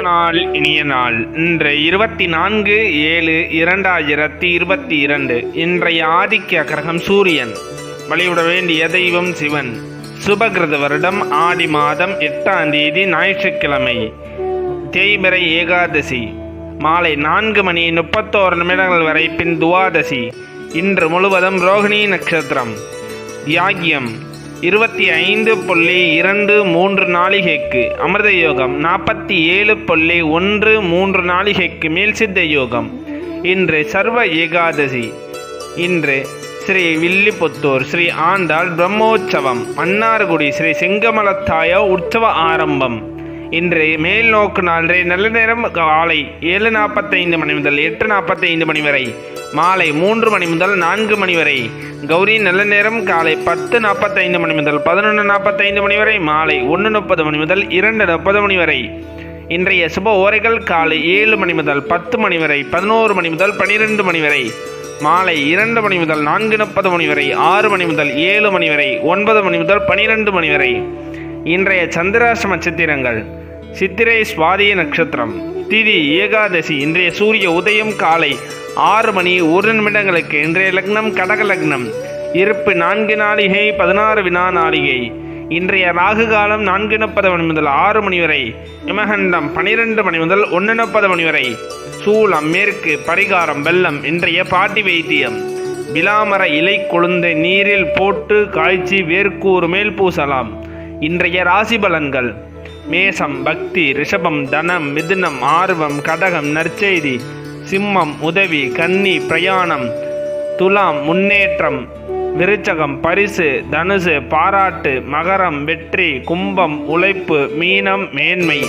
நாள் இனிய நாள். இன்று இருபத்தி நான்கு ஏழு இரண்டாயிரத்தி இருபத்தி இரண்டு. இன்றைய ஆதிக்க கிரகம் சூரியன். வழிவிட வேண்டிய தெய்வம் சிவன். சுபகிருத வருடம் ஆடி மாதம் எட்டாம் தேதி ஞாயிற்றுக்கிழமை. தேய்பிறை ஏகாதசி. மாலை நான்கு மணி முப்பத்தோரு நிமிடங்கள் வரை பின் துவாதசி. இன்று முழுவதும் ரோகிணி நட்சத்திரம். யாகியம் இருபத்தி ஐந்து புள்ளி இரண்டு மூன்று நாளிகைக்கு. அமிர்த யோகம் நாற்பத்தி ஏழு புள்ளி ஒன்று மூன்று நாளிகைக்கு மேல் சித்த யோகம் இன்று சர்வ ஏகாதசி. இன்று ஸ்ரீ வில்லிபுத்தூர் ஸ்ரீ ஆண்டாள் பிரம்மோற்சவம். மன்னார்குடி ஸ்ரீ செங்கமலத்தாய உற்சவ ஆரம்பம். இன்று மேல் நோக்கு நாளே நல்ல நேரம் காலை ஏழு நாற்பத்தைந்து மணி முதல் எட்டு நாற்பத்தைந்து மணி வரை மாலை மூன்று மணி முதல் நான்கு மணி வரை கௌரி நல்ல நேரம் காலை பத்து நாற்பத்தைந்து மணி முதல் பதினொன்று நாற்பத்தைந்து மணி வரை மாலை ஒன்று முப்பது மணி முதல் இரண்டு முப்பது மணி வரை. இன்றைய சுப ஓரைகள் காலை ஏழு மணி முதல் பத்து மணி வரை பதினோரு மணி முதல் பனிரெண்டு மணி வரை மாலை இரண்டு மணி முதல் நான்கு முப்பது மணி வரை ஆறு மணி முதல் ஏழு மணி வரை ஒன்பது மணி முதல் பனிரெண்டு மணி வரை. இன்றைய சந்திராசிரம நட்சத்திரங்கள் சித்திரை சுவாதிய நட்சத்திரம். திதி ஏகாதசி இன்றைய சூரிய உதயம் காலை ஆறு மணி ஒரு நிமிடங்களுக்கு இன்றைய லக்னம் கடக லக்னம். இருப்பு நான்கு நாளிகை பதினாறு வினா நாளிகை. இன்றைய ராகு காலம் நான்கு முப்பது மணி முதல் ஆறு மணி வரை. இமகண்டம் பனிரெண்டு மணி முதல் ஒன்று முப்பது மணி வரை. சூளம் மேற்கு பரிகாரம் வெள்ளம் இன்றைய பாட்டி வைத்தியம். விலாமர இலை கொழுந்தை நீரில் போட்டு காய்ச்சி வேர்க்கூறு மேல் பூசலாம். இன்றைய ராசி பலன்கள். மேசம் பக்தி ரிஷபம் தனம் மிதுனம் ஆர்வம் கடகம் நற்செய்தி சிம்மம் உதவி கன்னி பிரயாணம் துலாம் முன்னேற்றம் விருச்சகம் பரிசு தனுசு பாராட்டு மகரம் வெற்றி கும்பம் உழைப்பு மீனம் மேன்மை.